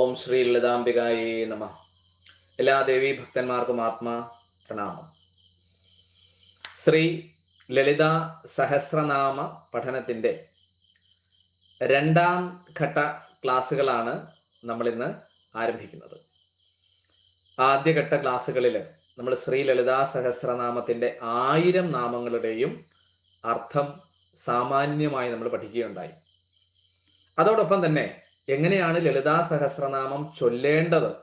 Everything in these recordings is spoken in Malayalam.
ഓം ശ്രീ ലതാംബികായേ നമ. എല്ലാ ദേവീ ഭക്തന്മാർക്കും ആത്മാ പ്രണാമം. ശ്രീ ലളിത സഹസ്രനാമ പഠനത്തിന്റെ രണ്ടാം ഘട്ട ക്ലാസ്സുകളാണ് നമ്മളിന്ന് ആരംഭിക്കുന്നത്. ആദ്യഘട്ട ക്ലാസ്സുകളിൽ നമ്മൾ ശ്രീ ലളിതാ സഹസ്രനാമത്തിന്റെ ആയിരം നാമങ്ങളുടെയും അർത്ഥം സാമാന്യമായി നമ്മൾ പഠിക്കുകയുണ്ടായി. അതോടൊപ്പം തന്നെ എങ്ങനെയാണ് ലളിതാ സഹസ്രനാമം ചൊല്ലേണ്ടത്?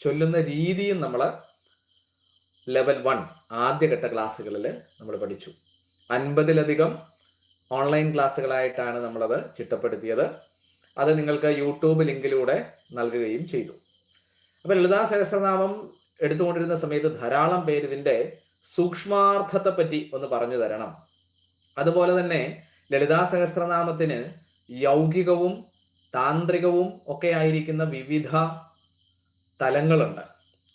ചൊല്ലുന്ന രീതിയും നമ്മൾ ലെവൽ വൺ ആദ്യഘട്ട ക്ലാസ്സുകളിൽ നമ്മൾ പഠിച്ചു. അൻപതിലധികം ഓൺലൈൻ ക്ലാസ്സുകളായിട്ടാണ് നമ്മളത് ചിട്ടപ്പെടുത്തിയത്. അത് നിങ്ങൾക്ക് യൂട്യൂബ് ലിങ്കിലൂടെ നൽകുകയും ചെയ്തു. അപ്പം ലളിതാ സഹസ്രനാമം എടുത്തുകൊണ്ടിരുന്ന സമയത്ത് ധാരാളം പേര് ഇതിന്റെ സൂക്ഷ്മാർത്ഥത്തെ പറ്റി ഒന്ന് പറഞ്ഞു തരണം. അതുപോലെ തന്നെ ലളിതാ സഹസ്രനാമത്തിന് യൗകികവും താന്ത്രികവും ഒക്കെ ആയിരിക്കുന്ന വിവിധ തലങ്ങളുണ്ട്.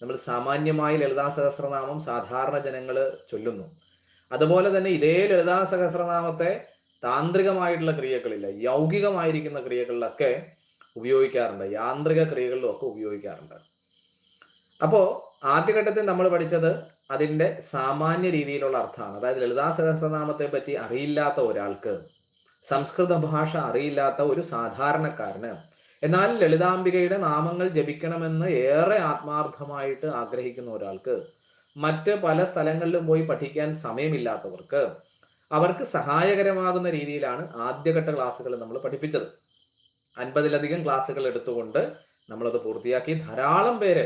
നമ്മൾ സാമാന്യമായി ലളിതാ സഹസ്രനാമം സാധാരണ ജനങ്ങൾ ചൊല്ലുന്നു. അതുപോലെ തന്നെ ഇതേ ലളിതാ സഹസ്രനാമത്തെ താന്ത്രികമായിട്ടുള്ള ക്രിയകളില്ല യൗകികമായിരിക്കുന്ന ക്രിയകളിലൊക്കെ ഉപയോഗിക്കാറുണ്ട് യാന്ത്രിക ക്രിയകളിലും ഒക്കെ ഉപയോഗിക്കാറുണ്ട്. അപ്പോൾ ആദ്യഘട്ടത്തിൽ നമ്മൾ പഠിച്ചത് അതിന്റെ സാമാന്യ രീതിയിലുള്ള അർത്ഥമാണ്. അതായത് ലളിതാ സഹസ്രനാമത്തെ പറ്റി അറിയില്ലാത്ത ഒരാൾക്ക് സംസ്കൃത ഭാഷ അറിയില്ലാത്ത ഒരു സാധാരണക്കാരന്. എന്നാൽ ലളിതാംബികയുടെ നാമങ്ങൾ ജപിക്കണമെന്ന് ഏറെ ആത്മാർത്ഥമായിട്ട് ആഗ്രഹിക്കുന്ന ഒരാൾക്ക് മറ്റ് പല സ്ഥലങ്ങളിലും പോയി പഠിക്കാൻ സമയമില്ലാത്തവർക്ക് അവർക്ക് സഹായകരമാകുന്ന രീതിയിലാണ് ആദ്യഘട്ട ക്ലാസ്സുകൾ നമ്മൾ പഠിപ്പിച്ചത്. അൻപതിലധികം ക്ലാസ്സുകൾ എടുത്തുകൊണ്ട് നമ്മളത് പൂർത്തിയാക്കി ധാരാളം പേര്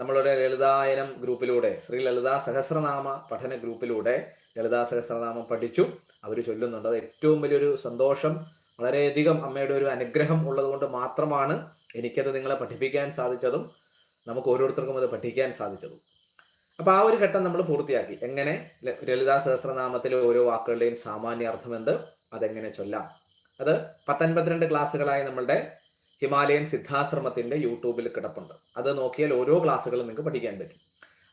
നമ്മളുടെ ലളിതായനം ഗ്രൂപ്പിലൂടെ ശ്രീ ലളിതാ സഹസ്രനാമ പഠന ഗ്രൂപ്പിലൂടെ ലളിതാ സഹസ്രനാമം പഠിച്ചു. അവർ ചൊല്ലുന്നുണ്ട്. അത് ഏറ്റവും വലിയൊരു സന്തോഷം. വളരെയധികം അമ്മയുടെ ഒരു അനുഗ്രഹം ഉള്ളതുകൊണ്ട് മാത്രമാണ് എനിക്കത് നിങ്ങളെ പഠിപ്പിക്കാൻ സാധിച്ചതും നമുക്ക് ഓരോരുത്തർക്കും അത് പഠിക്കാൻ സാധിച്ചതും. അപ്പോൾ ആ ഒരു ഘട്ടം നമ്മൾ പൂർത്തിയാക്കി. എങ്ങനെ ലളിതാ സഹസ്രനാമത്തിലെ ഓരോ വാക്കുകളുടെയും സാമാന്യ അർത്ഥം എന്ത്? അതെങ്ങനെ ചൊല്ലാം? അത് പത്തൊൻപത്തിരണ്ട് ക്ലാസ്സുകളായി നമ്മളുടെ ഹിമാലയൻ സിദ്ധാശ്രമത്തിന്റെ യൂട്യൂബിൽ കിടപ്പുണ്ട്. അത് നോക്കിയാൽ ഓരോ ക്ലാസ്സുകളും നിങ്ങൾക്ക് പഠിക്കാൻ പറ്റും.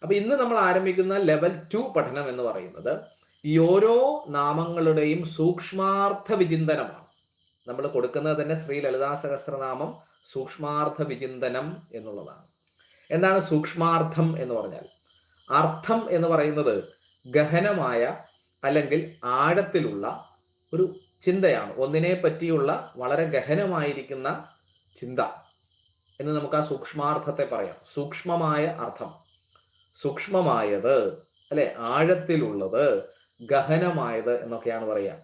അപ്പോൾ ഇന്ന് നമ്മൾ ആരംഭിക്കുന്ന ലെവൽ ടു പഠനം എന്ന് പറയുന്നത് ഈ ഓരോ നാമങ്ങളുടെയും സൂക്ഷ്മാർത്ഥ വിചിന്തനമാണ്. നമ്മൾ കൊടുക്കുന്നത് തന്നെ ശ്രീ ലളിതാ സഹസ്രനാമം സൂക്ഷ്മാർത്ഥ വിചിന്തനം എന്നുള്ളതാണ്. എന്താണ് സൂക്ഷ്മാർത്ഥം എന്ന് പറഞ്ഞാൽ? അർത്ഥം എന്ന് പറയുന്നത് ഗഹനമായ അല്ലെങ്കിൽ ആഴത്തിലുള്ള ഒരു ചിന്തയാണ്. ഒന്നിനെ പറ്റിയുള്ള വളരെ ഗഹനമായിരിക്കുന്ന ചിന്ത എന്ന് നമുക്ക് ആ സൂക്ഷ്മാർത്ഥത്തെ പറയാം. സൂക്ഷ്മമായ അർത്ഥം. സൂക്ഷ്മമായത് അല്ലെ? ആഴത്തിലുള്ളത് ഗഹനമായത് എന്നൊക്കെയാണ് പറയുക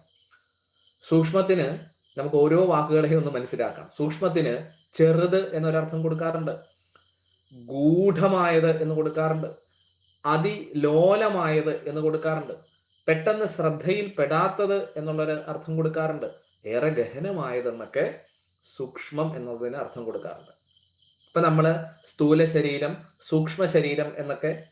സൂക്ഷ്മത്തിന് നമുക്ക് ഓരോ വാക്കുകളെയും ഒന്ന് മനസ്സിലാക്കാം. സൂക്ഷ്മത്തിന് ചെറുത് എന്നൊരർത്ഥം കൊടുക്കാറുണ്ട്. ഗൂഢമായത് എന്ന് കൊടുക്കാറുണ്ട്. അതിലോലമായത് എന്ന് കൊടുക്കാറുണ്ട്. പെട്ടെന്ന് ശ്രദ്ധയിൽ പെടാത്തത് എന്നുള്ളൊരു അർത്ഥം കൊടുക്കാറുണ്ട്. ഏറെ ഗഹനമായതെന്നൊക്കെ സൂക്ഷ്മം എന്നതിന് അർത്ഥം കൊടുക്കാറുണ്ട്. ഇപ്പം നമ്മൾ സ്ഥൂല ശരീരം സൂക്ഷ്മ ശരീരം എന്നൊക്കെ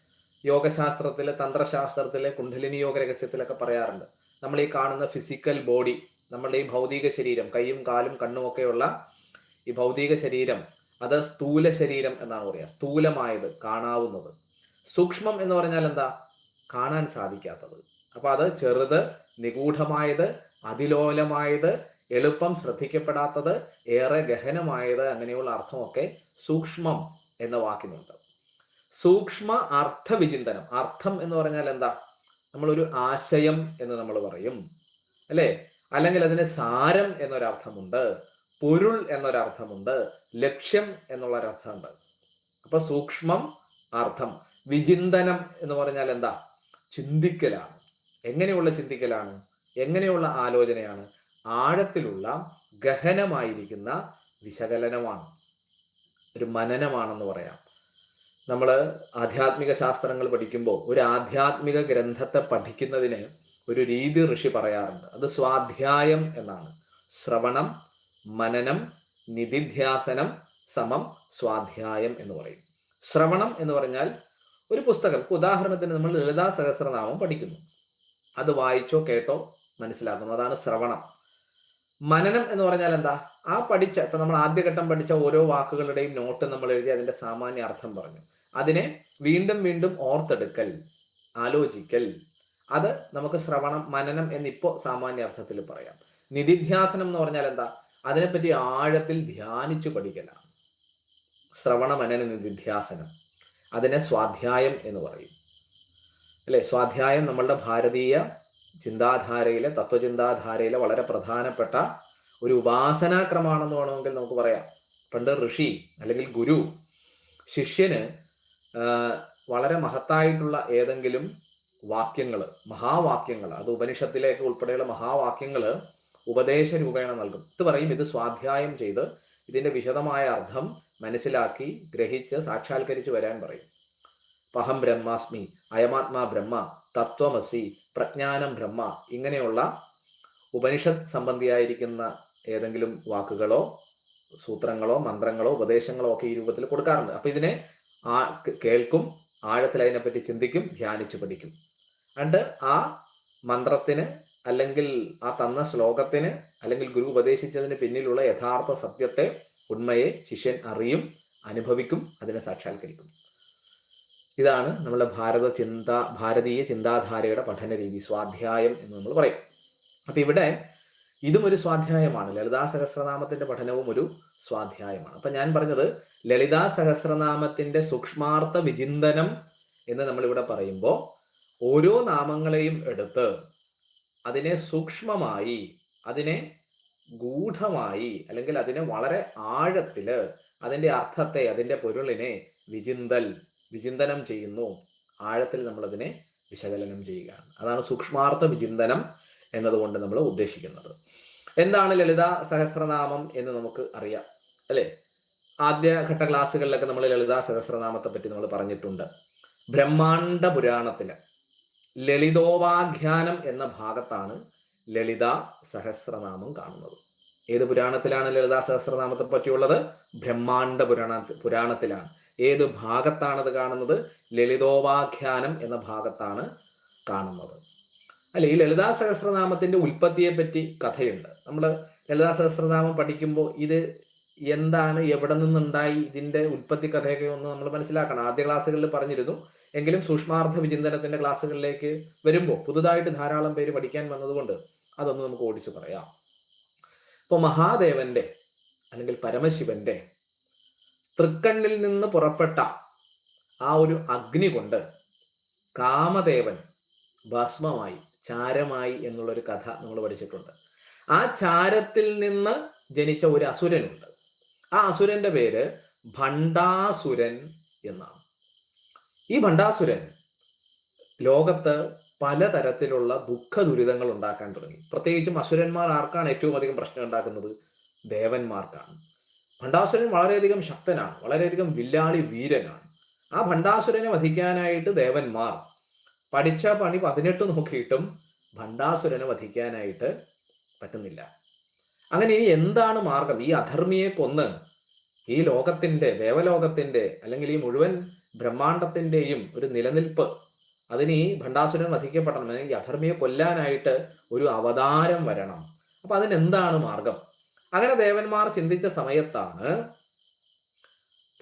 യോഗശാസ്ത്രത്തിൽ തന്ത്രശാസ്ത്രത്തിൽ കുണ്ഡലിനി യോഗ രഹസ്യത്തിലൊക്കെ പറയാറുണ്ട്. നമ്മൾ ഈ കാണുന്ന ഫിസിക്കൽ ബോഡി നമ്മളുടെ ഈ ഭൗതിക ശരീരം കൈയും കാലും കണ്ണും ഒക്കെയുള്ള ഈ ഭൗതിക ശരീരം അത് സ്ഥൂല ശരീരം എന്നാണ് പറയുക. സ്ഥൂലമായത് കാണാവുന്നത്. സൂക്ഷ്മം എന്ന് പറഞ്ഞാൽ എന്താ? കാണാൻ സാധിക്കാത്തത്. അപ്പൊ അത് ചെറുത് നിഗൂഢമായത് അതിലോലമായത് എളുപ്പം ശ്രദ്ധിക്കപ്പെടാത്തത് ഏറെ ഗഹനമായത് അങ്ങനെയുള്ള അർത്ഥമൊക്കെ സൂക്ഷ്മം എന്ന വാക്കിനുണ്ട്. സൂക്ഷ്മ അർത്ഥവിചിന്തനം അർത്ഥം എന്ന് പറഞ്ഞാൽ എന്താ? നമ്മളൊരു ആശയം എന്ന് നമ്മൾ പറയും അല്ലേ? അല്ലെങ്കിൽ അതിന് സാരം എന്നൊരർത്ഥമുണ്ട് പൊരുൾ എന്നൊരർത്ഥമുണ്ട് ലക്ഷ്യം എന്നുള്ളൊരർത്ഥമുണ്ട്. അപ്പൊ സൂക്ഷ്മം അർത്ഥം വിചിന്തനം എന്ന് പറഞ്ഞാൽ എന്താ? ചിന്തിക്കലാണ്. എങ്ങനെയുള്ള ചിന്തിക്കലാണ്? എങ്ങനെയുള്ള ആലോചനയാണ്? ആഴത്തിലുള്ള ഗഹനമായിരിക്കുന്ന വിശകലനമാണ്. ഒരു മനനമാണെന്ന് പറയാം. നമ്മൾ ആധ്യാത്മിക ശാസ്ത്രങ്ങൾ പഠിക്കുമ്പോൾ ഒരു ആധ്യാത്മിക ഗ്രന്ഥത്തെ പഠിക്കുന്നതിന് ഒരു രീതി ഋഷി പറയാറുണ്ട്. അത് സ്വാധ്യായം എന്നാണ്. ശ്രവണം മനനം നിധിധ്യാസനം സമം സ്വാധ്യായം എന്ന് പറയും. ശ്രവണം എന്ന് പറഞ്ഞാൽ ഒരു പുസ്തകം ഉദാഹരണത്തിന് നമ്മൾ ലളിതാ സഹസ്രനാമം പഠിക്കുന്നു. അത് വായിച്ചോ കേട്ടോ മനസ്സിലാക്കുന്നു. അതാണ് ശ്രവണം. മനനം എന്ന് പറഞ്ഞാൽ എന്താ? ആ പഠിച്ച ഇപ്പൊ നമ്മൾ ആദ്യഘട്ടം പഠിച്ച ഓരോ വാക്കുകളുടെയും നോട്ട് നമ്മൾ എഴുതി അതിന്റെ സാമാന്യ അർത്ഥം പറഞ്ഞു. അതിനെ വീണ്ടും വീണ്ടും ഓർത്തെടുക്കൽ ആലോചിക്കൽ. അത് നമുക്ക് ശ്രവണം മനനം എന്നിപ്പോ സാമാന്യ അർത്ഥത്തിൽ പറയാം. നിധിധ്യാസനം എന്ന് പറഞ്ഞാൽ എന്താ? അതിനെപ്പറ്റി ആഴത്തിൽ ധ്യാനിച്ചു പഠിക്കലാണ്. ശ്രവണ മനന നിധിധ്യാസനം. അതിനെ സ്വാധ്യായം എന്ന് പറയും. അല്ലെ? സ്വാധ്യായം നമ്മളുടെ ഭാരതീയ ചിന്താധാരയിലെ തത്വചിന്താധാരയിലെ വളരെ പ്രധാനപ്പെട്ട ഒരു ഉപാസനാക്രമാണെന്ന് വേണമെങ്കിൽ നമുക്ക് പറയാം. പണ്ട് ഋഷി അല്ലെങ്കിൽ ഗുരു ശിഷ്യന് വളരെ മഹത്തായിട്ടുള്ള ഏതെങ്കിലും വാക്യങ്ങൾ മഹാവാക്യങ്ങൾ അത് ഉപനിഷത്തിലേക്ക് ഉൾപ്പെടെയുള്ള മഹാവാക്യങ്ങൾ ഉപദേശ രൂപേണ നൽകും. ഇത് പറയും ഇത് സ്വാധ്യായം ചെയ്ത് ഇതിന്റെ വിശദമായ അർത്ഥം മനസ്സിലാക്കി ഗ്രഹിച്ച് സാക്ഷാത്കരിച്ച് വരാൻ പറയും. പഹം ബ്രഹ്മാസ്മി അയമാത്മാ ബ്രഹ്മ തത്വമസി പ്രജ്ഞാനം ബ്രഹ്മ ഇങ്ങനെയുള്ള ഉപനിഷത് സംബന്ധിയായിരിക്കുന്ന ഏതെങ്കിലും വാക്കുകളോ സൂത്രങ്ങളോ മന്ത്രങ്ങളോ ഉപദേശങ്ങളോ ഒക്കെ ഈ രൂപത്തിൽ കൊടുക്കാറുണ്ട്. അപ്പോൾ ഇതിനെ ആ കേൾക്കും ആഴത്തിൽ അതിനെപ്പറ്റി ചിന്തിക്കും ധ്യാനിച്ച് പഠിക്കും. അണ്ട് ആ മന്ത്രത്തിന് അല്ലെങ്കിൽ ആ തന്ന ശ്ലോകത്തിന് അല്ലെങ്കിൽ ഗുരു ഉപദേശിച്ചതിന് പിന്നിലുള്ള യഥാർത്ഥ സത്യത്തെ ഉണ്മയെ ശിഷ്യൻ അറിയും അനുഭവിക്കും അതിനെ സാക്ഷാത്കരിക്കും. ഇതാണ് നമ്മുടെ ഭാരത ചിന്ത ഭാരതീയ ചിന്താധാരയുടെ പഠന രീതി സ്വാധ്യായം എന്ന് നമ്മൾ പറയും. അപ്പൊ ഇവിടെ ഇതും ഒരു സ്വാധ്യായമാണ്. ലളിതാ സഹസ്രനാമത്തിന്റെ പഠനവും ഒരു സ്വാധ്യായമാണ്. അപ്പൊ ഞാൻ പറഞ്ഞത് ലളിതാ സഹസ്രനാമത്തിന്റെ സൂക്ഷ്മാർത്ഥ വിചിന്തനം എന്ന് നമ്മളിവിടെ പറയുമ്പോൾ ഓരോ നാമങ്ങളെയും എടുത്ത് അതിനെ സൂക്ഷ്മമായി അതിനെ ഗൂഢമായി അല്ലെങ്കിൽ അതിനെ വളരെ ആഴത്തിൽ അതിന്റെ അർത്ഥത്തെ അതിന്റെ പൊരുളിനെ വിചിന്തൽ വിചിന്തനം ചെയ്യുന്നു. ആഴത്തിൽ നമ്മളതിനെ വിശകലനം ചെയ്യുകയാണ്. അതാണ് സൂക്ഷ്മാർത്ഥ വിചിന്തനം എന്നതുകൊണ്ട് നമ്മൾ ഉദ്ദേശിക്കുന്നത്. എന്താണ് ലളിത സഹസ്രനാമം എന്ന് നമുക്ക് അറിയാം അല്ലെ? ആദ്യഘട്ട ക്ലാസ്സുകളിലൊക്കെ നമ്മൾ ലളിതാ സഹസ്രനാമത്തെ പറ്റി നമ്മൾ പറഞ്ഞിട്ടുണ്ട്. ബ്രഹ്മാണ്ഡ പുരാണത്തിന് ലളിതോപാഖ്യാനം എന്ന ഭാഗത്താണ് ലളിത സഹസ്രനാമം കാണുന്നത്. ഏത് പുരാണത്തിലാണ് ലളിതാ സഹസ്രനാമത്തെ പറ്റിയുള്ളത്? ബ്രഹ്മാണ്ഡ പുരാണ പുരാണത്തിലാണ്. ഏത് ഭാഗത്താണ് അത് കാണുന്നത്? ലളിതോപാഖ്യാനം എന്ന ഭാഗത്താണ് കാണുന്നത്. അല്ല ഈ ലളിതാ സഹസ്രനാമത്തിന്റെ ഉൽപ്പത്തിയെ പറ്റി കഥയുണ്ട്. നമ്മൾ ലളിതാ സഹസ്രനാമം പഠിക്കുമ്പോൾ ഇത് എന്താണ് എവിടെ നിന്നുണ്ടായി ഇതിന്റെ ഉൽപ്പത്തി കഥയൊക്കെ ഒന്ന് നമ്മൾ മനസ്സിലാക്കണം. ആദ്യ ക്ലാസ്സുകളിൽ പറഞ്ഞിരുന്നു. എങ്കിലും സൂക്ഷ്മാർത്ഥ വിചിന്തനത്തിന്റെ ക്ലാസ്സുകളിലേക്ക് വരുമ്പോൾ പുതുതായിട്ട് ധാരാളം പേര് പഠിക്കാൻ വന്നതുകൊണ്ട് അതൊന്ന് നമുക്ക് ഓടിച്ചു പറയാം. ഇപ്പോൾ മഹാദേവന്റെ അല്ലെങ്കിൽ പരമശിവന്റെ തൃക്കണ്ണിൽ നിന്ന് പുറപ്പെട്ട ആ ഒരു അഗ്നി കൊണ്ട് കാമദേവൻ ഭസ്മമായി ചാരമായി എന്നുള്ളൊരു കഥ നമ്മൾ പഠിച്ചിട്ടുണ്ട്. ആ ചാരത്തിൽ നിന്ന് ജനിച്ച ഒരു അസുരനുണ്ട്. ആ അസുരന്റെ പേര് ഭണ്ഡാസുരൻ എന്നാണ്. ഈ ഭണ്ഡാസുരൻ ലോകത്ത് പലതരത്തിലുള്ള ദുഃഖ ദുരിതങ്ങൾ ഉണ്ടാക്കാൻ തുടങ്ങി. പ്രത്യേകിച്ചും അസുരന്മാർ ആർക്കാണ് ഏറ്റവും അധികം പ്രശ്നം ഉണ്ടാക്കുന്നത് ദേവന്മാർക്കാണ്. ഭണ്ഡാസുരൻ വളരെയധികം ശക്തനാണ് വളരെയധികം വില്ലാളി വീരനാണ്. ആ ഭണ്ഡാസുരനെ വധിക്കാനായിട്ട് ദേവന്മാർ പഠിച്ച പണി പതിനെട്ട് നോക്കിയിട്ടും ഭണ്ഡാസുരനെ വധിക്കാനായിട്ട് പറ്റുന്നില്ല. അങ്ങനെ ഇനി എന്താണ് മാർഗം? ഈ അധർമ്മിയെ കൊന്ന് ഈ ലോകത്തിന്റെ ദേവലോകത്തിന്റെ അല്ലെങ്കിൽ ഈ മുഴുവൻ ബ്രഹ്മാണ്ടത്തിന്റെയും ഒരു നിലനിൽപ്പ് അതിന് ഈ ഭണ്ഡാസുരൻ വധിക്കപ്പെടണം. അല്ലെങ്കിൽ അധർമ്മിയെ കൊല്ലാനായിട്ട് ഒരു അവതാരം വരണം. അപ്പം അതിനെന്താണ് മാർഗം? അങ്ങനെ ദേവന്മാർ ചിന്തിച്ച സമയത്താണ്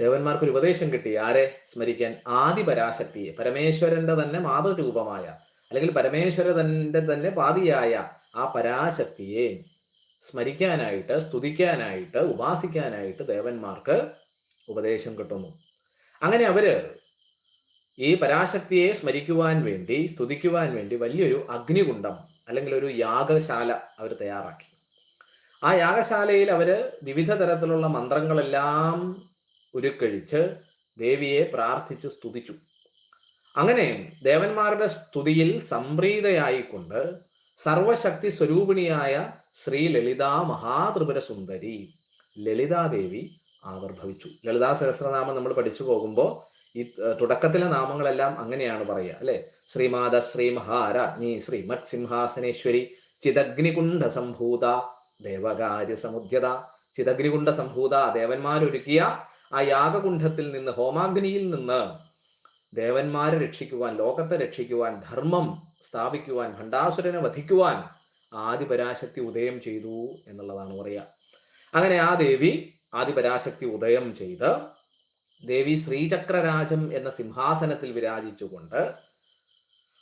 ദേവന്മാർക്ക് ഒരു ഉപദേശം കിട്ടി. ആരെ? സ്മരിക്കാൻ. ആദി പരാശക്തിയെ പരമേശ്വരന്റെ തന്നെ മാതൃരൂപമായ അല്ലെങ്കിൽ പരമേശ്വരന്റെ തന്നെ പാതിയായ ആ പരാശക്തിയെ സ്മരിക്കാനായിട്ട് സ്തുതിക്കാനായിട്ട് ഉപാസിക്കാനായിട്ട് ദേവന്മാർക്ക് ഉപദേശം കിട്ടുന്നു. അങ്ങനെ അവർ ഈ പരാശക്തിയെ സ്മരിക്കുവാൻ വേണ്ടി സ്തുതിക്കുവാൻ വേണ്ടി വലിയൊരു അഗ്നികുണ്ഡം അല്ലെങ്കിൽ ഒരു യാഗശാല അവർ തയ്യാറാക്കി. ആ യാഗശാലയിൽ അവർ വിവിധ തരത്തിലുള്ള മന്ത്രങ്ങളെല്ലാം ഉരുക്കഴിച്ച് ദേവിയെ പ്രാർത്ഥിച്ച് സ്തുതിച്ചു. അങ്ങനെ ദേവന്മാരുടെ സ്തുതിയിൽ സംപ്രീതയായിക്കൊണ്ട് സർവശക്തി സ്വരൂപിണിയായ ശ്രീ ലളിതാ മഹാത്രിപുര സുന്ദരി ലളിതാദേവി ആവിർഭവിച്ചു. ലളിതാ സഹസ്രനാമം നമ്മൾ പഠിച്ചു പോകുമ്പോൾ ഈ തുടക്കത്തിലെ നാമങ്ങളെല്ലാം അങ്ങനെയാണ് പറയുക അല്ലെ? ശ്രീമാത ശ്രീ മഹാരാജ്ഞി ശ്രീമത് സിംഹാസനേശ്വരി ചിതഗ്നികുണ്ഠ സംഭൂത ദേവകാര്യ സമുദ്യത ചിതഗ്രികുണ്ട സംഭൂത ദേവന്മാരൊരുക്കിയ ആ യാഗകുണ്ഠത്തിൽ നിന്ന് ഹോമാഗ്നിയിൽ നിന്ന് ദേവന്മാരെ രക്ഷിക്കുവാൻ ലോകത്തെ രക്ഷിക്കുവാൻ ധർമ്മം സ്ഥാപിക്കുവാൻ ഭണ്ഡാസുരനെ വധിക്കുവാൻ ആദിപരാശക്തി ഉദയം ചെയ്തു എന്നുള്ളതാണ് പറയുക. അങ്ങനെ ആ ദേവി ആദിപരാശക്തി ഉദയം ചെയ്ത് ദേവി ശ്രീചക്രരാജം എന്ന സിംഹാസനത്തിൽ വിരാജിച്ചുകൊണ്ട്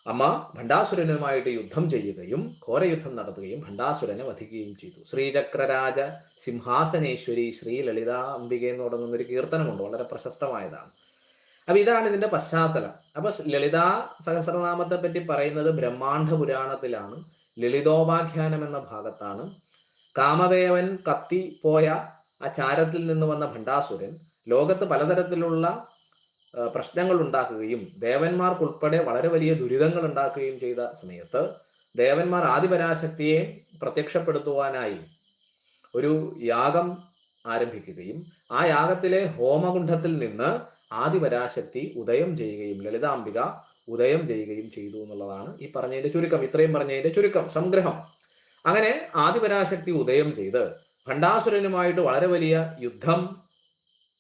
അമ്മ ഭണ്ഡാസുരനുമായിട്ട് യുദ്ധം ചെയ്യുകയും ഘോരയുദ്ധം നടത്തുകയും ഭണ്ഡാസുരനെ വധിക്കുകയും ചെയ്തു. ശ്രീചക്രരാജ സിംഹാസനേശ്വരി ശ്രീ ലളിതാ അംബിക എന്ന് തുടങ്ങുന്ന ഒരു കീർത്തനമുണ്ട് വളരെ പ്രശസ്തമായതാണ്. അപ്പൊ ഇതാണ് ഇതിന്റെ പശ്ചാത്തലം. അപ്പൊ ലളിതാ സഹസ്രനാമത്തെ പറ്റി പറയുന്നത് ബ്രഹ്മാണ്ഡ പുരാണത്തിലാണ് ലളിതോപാഖ്യാനം എന്ന ഭാഗത്താണ്. കാമദേവൻ കത്തി പോയ ആ ചാരത്തിൽ നിന്ന് വന്ന ഭണ്ഡാസുരൻ ലോകത്ത് പലതരത്തിലുള്ള പ്രശ്നങ്ങൾ ഉണ്ടാക്കുകയും ദേവന്മാർക്കുൾപ്പെടെ വളരെ വലിയ ദുരിതങ്ങൾ ഉണ്ടാക്കുകയും ചെയ്ത സമയത്ത് ദേവന്മാർ ആദിപരാശക്തിയെ പ്രത്യക്ഷപ്പെടുത്തുവാനായി ഒരു യാഗം ആരംഭിക്കുകയും ആ യാഗത്തിലെ ഹോമകുണ്ഠത്തിൽ നിന്ന് ആദിപരാശക്തി ഉദയം ചെയ്യുകയും ലളിതാംബിക ഉദയം ചെയ്യുകയും ചെയ്തു എന്നുള്ളതാണ് ഈ പറഞ്ഞതിന്റെ ചുരുക്കം ഇത്രയും പറഞ്ഞതിന്റെ ചുരുക്കം സംഗ്രഹം. അങ്ങനെ ആദിപരാശക്തി ഉദയം ചെയ്ത് ഭണ്ഡാസുരനുമായിട്ട് വളരെ വലിയ യുദ്ധം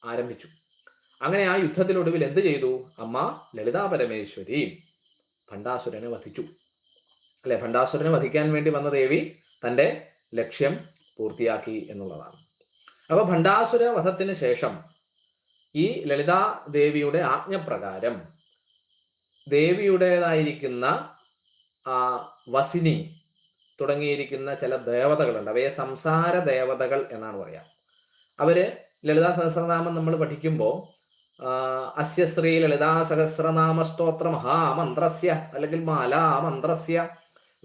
ആരംഭിച്ചു. അങ്ങനെ ആ യുദ്ധത്തിനൊടുവിൽ എന്ത് ചെയ്തു? അമ്മ ലളിതാ പരമേശ്വരി ഭണ്ഡാസുരനെ വധിച്ചു. അല്ലെ? ഭണ്ഡാസുരനെ വധിക്കാൻ വേണ്ടി വന്ന ദേവി തന്റെ ലക്ഷ്യം പൂർത്തിയാക്കി എന്നുള്ളതാണ്. അപ്പൊ ഭണ്ഡാസുര വധത്തിന് ശേഷം ഈ ലളിതാ ദേവിയുടെ ആജ്ഞപ്രകാരം ദേവിയുടേതായിരിക്കുന്ന വസിനി തുടങ്ങിയിരിക്കുന്ന ചില ദേവതകളുണ്ട്. അവയെ സംസാര ദേവതകൾ എന്നാണ് പറയാം. അവർ ലളിതാ സഹസ്രനാമം നമ്മൾ പഠിക്കുമ്പോൾ അസ്യ ശ്രീ ലളിതാ സഹസ്രനാമ സ്തോത്ര മഹാമന്ത്രസ്യ അല്ലെങ്കിൽ മാലാമന്ത്രസ്യ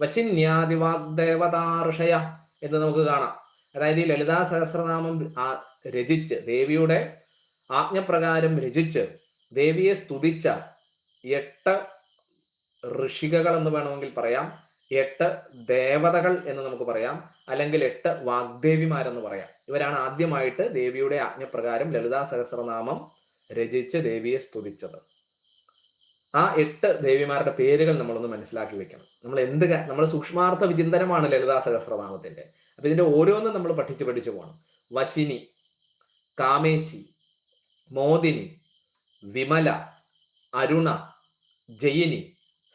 വശിന്യാദിവാഗ്ദേവതാർഷയ എന്ന് നമുക്ക് കാണാം. അതായത് ഈ ലളിതാ സഹസ്രനാമം രചിച്ച് ദേവിയുടെ ആജ്ഞപ്രകാരം രചിച്ച് ദേവിയെ സ്തുതിച്ച എട്ട് ഋഷികകൾ എന്ന് വേണമെങ്കിൽ പറയാം. എട്ട് ദേവതകൾ എന്ന് നമുക്ക് പറയാം. അല്ലെങ്കിൽ എട്ട് വാഗ്ദേവിമാരെന്ന് പറയാം. ഇവരാണ് ആദ്യമായിട്ട് ദേവിയുടെ ആജ്ഞപ്രകാരം ലളിതാ സഹസ്രനാമം രചിച്ച് ദേവിയെ സ്തുതിച്ചത്. ആ എട്ട് ദേവിമാരുടെ പേരുകൾ നമ്മളൊന്ന് മനസ്സിലാക്കി വെക്കണം. നമ്മൾ എന്ത് നമ്മൾ സൂക്ഷ്മാർത്ഥ വിചിന്തനമാണ് ലളിതാ സഹസ്രനാമത്തിന്റെ. അപ്പൊ ഇതിന്റെ ഓരോന്നും നമ്മൾ പഠിച്ചു പഠിച്ചു പോകണം. വശിനി കാമേശി മോദിനി വിമല അരുണ ജയിനി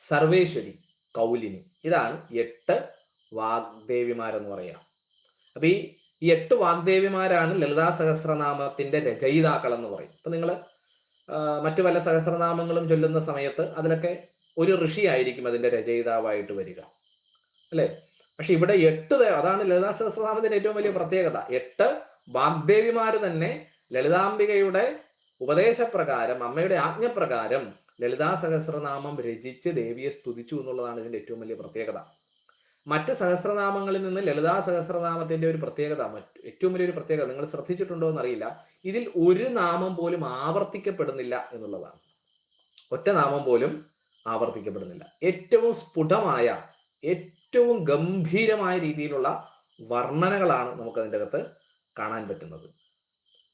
സർവേശ്വരി കൗലിനി. ഇതാണ് എട്ട് വാഗ്ദേവിമാരെന്ന് പറയാം. അപ്പൊ ഈ ഈ എട്ട് വാഗ്ദേവിമാരാണ് ലളിതാ സഹസ്രനാമത്തിന്റെ രചയിതാക്കൾ എന്ന് പറയും ഇപ്പൊ നിങ്ങൾ മറ്റു പല സഹസ്രനാമങ്ങളും ചൊല്ലുന്ന സമയത്ത് അതിലൊക്കെ ഒരു ഋഷി ആയിരിക്കും അതിന്റെ രചയിതാവായിട്ട് വരിക. അല്ലേ? പക്ഷെ ഇവിടെ എട്ട് അതാണ് ലളിതാ സഹസ്രനാമത്തിന്റെ ഏറ്റവും വലിയ പ്രത്യേകത. എട്ട് വാഗ്ദേവിമാർ തന്നെ ലളിതാംബികയുടെ ഉപദേശപ്രകാരം അമ്മയുടെ ആജ്ഞപ്രകാരം ലളിതാ സഹസ്രനാമം രചിച്ച് ദേവിയെ സ്തുതിച്ചു എന്നുള്ളതാണ് ഇതിന്റെ ഏറ്റവും വലിയ പ്രത്യേകത. മറ്റ് സഹസ്രനാമങ്ങളിൽ നിന്ന് ലളിതാ സഹസ്രനാമത്തിന്റെ ഒരു പ്രത്യേകത ഏറ്റവും വലിയൊരു പ്രത്യേകത നിങ്ങൾ ശ്രദ്ധിച്ചിട്ടുണ്ടോ എന്നറിയില്ല. ഇതിൽ ഒരു നാമം പോലും ആവർത്തിക്കപ്പെടുന്നില്ല എന്നുള്ളതാണ്. ഒറ്റ നാമം പോലും ആവർത്തിക്കപ്പെടുന്നില്ല. ഏറ്റവും സ്ഫുടമായ ഏറ്റവും ഗംഭീരമായ രീതിയിലുള്ള വർണനകളാണ് നമുക്ക് അതിന്റെ അകത്ത് കാണാൻ പറ്റുന്നത്.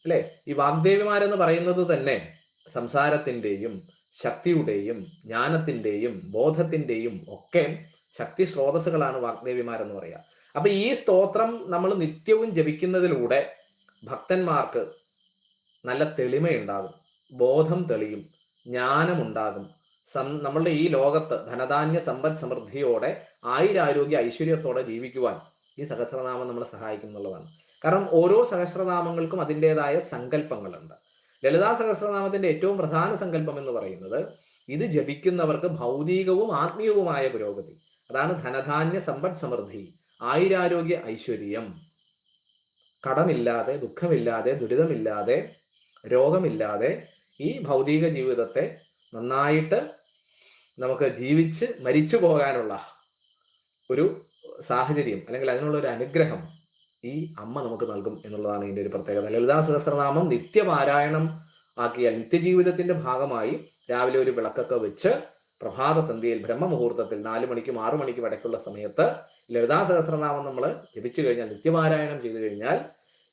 അല്ലേ? ഈ വാഗ്ദേവിമാരെന്ന് പറയുന്നത് തന്നെ സംസാരത്തിന്റെയും ശക്തിയുടെയും ജ്ഞാനത്തിന്റെയും ബോധത്തിന്റെയും ഒക്കെ ശക്തി സ്രോതസ്സുകളാണ് വാഗ്ദേവിമാരെന്ന് പറയുക അപ്പൊ ഈ സ്തോത്രം നമ്മൾ നിത്യവും ജപിക്കുന്നതിലൂടെ ഭക്തന്മാർക്ക് നല്ല തെളിമയുണ്ടാകും ബോധം തെളിയും ജ്ഞാനമുണ്ടാകും. സം നമ്മളുടെ ഈ ലോകത്ത് ധനധാന്യ സമ്പദ് സമൃദ്ധിയോടെ ആയിരാരോഗ്യ ഐശ്വര്യത്തോടെ ജീവിക്കുവാൻ ഈ സഹസ്രനാമം നമ്മളെ സഹായിക്കും എന്നുള്ളതാണ്. കാരണം ഓരോ സഹസ്രനാമങ്ങൾക്കും അതിന്റെതായ സങ്കല്പങ്ങളുണ്ട്. ലളിതാ സഹസ്രനാമത്തിന്റെ ഏറ്റവും പ്രധാന സങ്കല്പം എന്ന് പറയുന്നത് ഇത് ജപിക്കുന്നവർക്ക് ഭൗതികവും ആത്മീയവുമായ പുരോഗതി. അതാണ് ധനധാന്യ സമ്പദ് സമൃദ്ധി ആയുരാരോഗ്യ ഐശ്വര്യം. കടമില്ലാതെ ദുഃഖമില്ലാതെ ദുരിതമില്ലാതെ രോഗമില്ലാതെ ഈ ഭൗതിക ജീവിതത്തെ നന്നായിട്ട് നമുക്ക് ജീവിച്ച് മരിച്ചു പോകാനുള്ള ഒരു സാഹചര്യം അല്ലെങ്കിൽ അതിനുള്ള ഒരു അനുഗ്രഹം ഈ അമ്മ നമുക്ക് നൽകും എന്നുള്ളതാണ് ഇതിന്റെ ഒരു പ്രത്യേകത. ലളിതാ സഹസ്രനാമം നിത്യപാരായണം ആക്കിയാൽ നിത്യജീവിതത്തിന്റെ ഭാഗമായി രാവിലെ ഒരു വിളക്കൊക്കെ വെച്ച് പ്രഭാത സന്ധ്യയിൽ ബ്രഹ്മമുഹൂർത്തത്തിൽ നാലു മണിക്കും ആറു മണിക്കും ഇടയ്ക്കുള്ള സമയത്ത് ലളിതാ സഹസ്രനാമം നമ്മൾ ജപിച്ചു കഴിഞ്ഞാൽ നിത്യപാരായണം ചെയ്തു കഴിഞ്ഞാൽ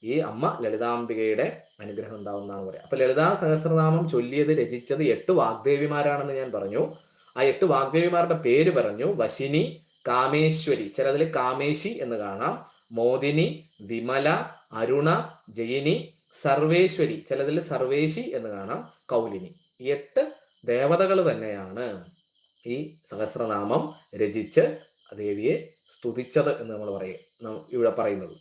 ഈ അമ്മ ലളിതാംബികയുടെ അനുഗ്രഹം ഉണ്ടാവുന്നതാണ് പറയുക അപ്പൊ ലളിതാ സഹസ്രനാമം ചൊല്ലിയത് രചിച്ചത് എട്ട് വാഗ്ദേവിമാരാണെന്ന് ഞാൻ പറഞ്ഞു. ആ എട്ട് വാഗ്ദേവിമാരുടെ പേര് പറഞ്ഞു വശിനി കാമേശ്വരി. ചിലതിൽ കാമേശി എന്ന് കാണാം. മോദിനി വിമല അരുണ ജയിനി സർവേശ്വരി. ചിലതിൽ സർവേശി എന്ന് കാണാം. കൗലിനി. എട്ട് ദേവതകൾ തന്നെയാണ്. ഈ സഹസ്രനാമം രചിച്ച് ദേവിയെ സ്തുതിച്ചത് എന്ന് നമ്മൾ പറയും ഇവിടെ പറയുന്നത്.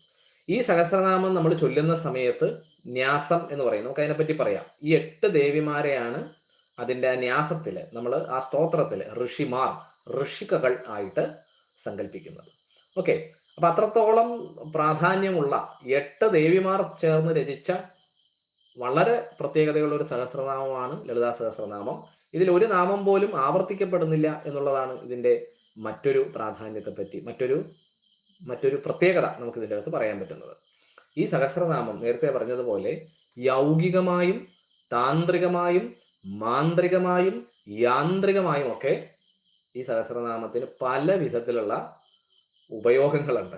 ഈ സഹസ്രനാമം നമ്മൾ ചൊല്ലുന്ന സമയത്ത് ന്യാസം എന്ന് പറയും. നമുക്ക് അതിനെപ്പറ്റി പറയാം. ഈ എട്ട് ദേവിമാരെയാണ് അതിന്റെ ന്യാസത്തിൽ നമ്മൾ ആ സ്തോത്രത്തിൽ ഋഷിമാർ ഋഷികകൾ ആയിട്ട് സങ്കല്പിക്കുന്നത്. ഓക്കെ. അപ്പൊ അത്രത്തോളം പ്രാധാന്യമുള്ള എട്ട് ദേവിമാർ ചേർന്ന് രചിച്ച വളരെ പ്രത്യേകതയുള്ള ഒരു സഹസ്രനാമമാണ് ലളിതാ സഹസ്രനാമം. ഇതിൽ ഒരു നാമം പോലും ആവർത്തിക്കപ്പെടുന്നില്ല എന്നുള്ളതാണ് ഇതിന്റെ മറ്റൊരു പ്രാധാന്യത്തെ പറ്റി മറ്റൊരു മറ്റൊരു പ്രത്യേകത നമുക്ക് ഇതിന്റെ അകത്ത് പറയാൻ പറ്റുന്നത്. ഈ സഹസ്രനാമം നേരത്തെ പറഞ്ഞതുപോലെ യൗകികമായും താന്ത്രികമായും മാന്ത്രികമായും യാന്ത്രികമായും ഒക്കെ ഈ സഹസ്രനാമത്തിന് പല വിധത്തിലുള്ള ഉപയോഗങ്ങളുണ്ട്.